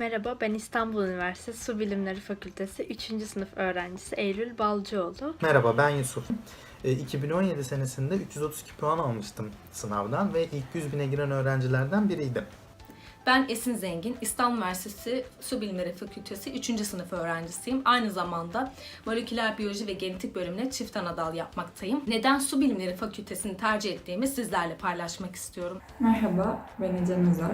Merhaba, ben İstanbul Üniversitesi Su Bilimleri Fakültesi 3. sınıf öğrencisi Eylül Balcıoğlu. Merhaba ben Yusuf. E, 2017 senesinde 332 puan almıştım sınavdan ve ilk 100 bine giren öğrencilerden biriydim. Ben Esin Zengin, İstanbul Üniversitesi Su Bilimleri Fakültesi 3. sınıf öğrencisiyim. Aynı zamanda moleküler biyoloji ve genetik bölümüne çift ana dal yapmaktayım. Neden Su Bilimleri Fakültesini tercih ettiğimi sizlerle paylaşmak istiyorum. Merhaba, ben Ecem Özer.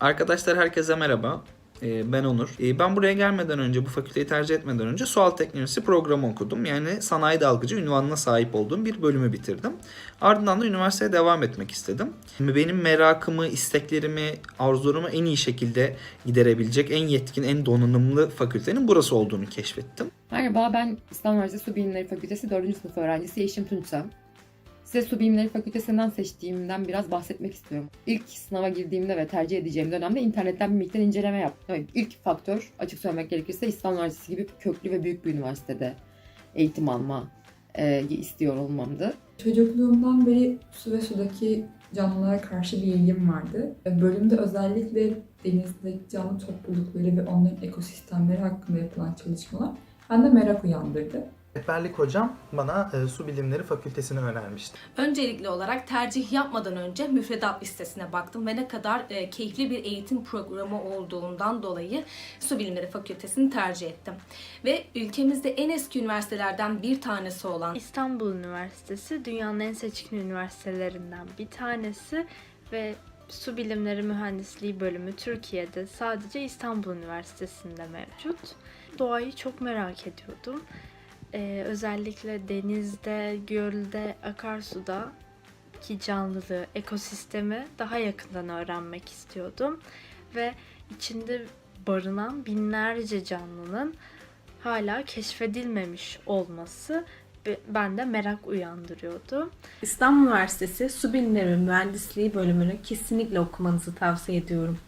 Arkadaşlar herkese merhaba. Ee, Ben Onur. Ee, Ben buraya gelmeden önce, bu fakülteyi tercih etmeden önce sual teknolojisi programı okudum. Yani sanayi dalgıcı ünvanına sahip olduğum bir bölümü bitirdim. Ardından da üniversiteye devam etmek istedim. Benim merakımı, isteklerimi, arzularımı en iyi şekilde giderebilecek en yetkin, en donanımlı fakültenin burası olduğunu keşfettim. Merhaba ben İstanbul Üniversitesi Su Bilimleri Fakültesi 4. sınıf öğrencisi Yeşim Tunçsam. Size Su Bilimleri Fakültesinden seçtiğimden biraz bahsetmek istiyorum. İlk sınava girdiğimde ve tercih edeceğim dönemde internetten bir miktar inceleme yaptım. Evet, ilk faktör açık söylemek gerekirse İstanbul Üniversitesi gibi köklü ve büyük bir üniversitede eğitim alma e, istiyor olmamdı. Çocukluğumdan beri su ve sudaki canlılara karşı bir ilgim vardı. Bölümde özellikle denizdeki canlı toplulukları ve onların ekosistemleri hakkında yapılan çalışmalar bende merak uyandırdı. Rehberlik hocam bana e, Su Bilimleri Fakültesini önermişti. Öncelikli olarak tercih yapmadan önce müfredat listesine baktım ve ne kadar e, keyifli bir eğitim programı olduğundan dolayı Su Bilimleri Fakültesini tercih ettim. Ve ülkemizde en eski üniversitelerden bir tanesi olan İstanbul Üniversitesi dünyanın en seçkin üniversitelerinden bir tanesi ve Su Bilimleri Mühendisliği bölümü Türkiye'de sadece İstanbul Üniversitesi'nde mevcut. Doğayı çok merak ediyordum. Ee, özellikle denizde, gölde, akarsuda ki canlılığı, ekosistemi daha yakından öğrenmek istiyordum. Ve içinde barınan binlerce canlının hala keşfedilmemiş olması be- bende merak uyandırıyordu. İstanbul Üniversitesi Su Bilimleri Mühendisliği bölümünü kesinlikle okumanızı tavsiye ediyorum.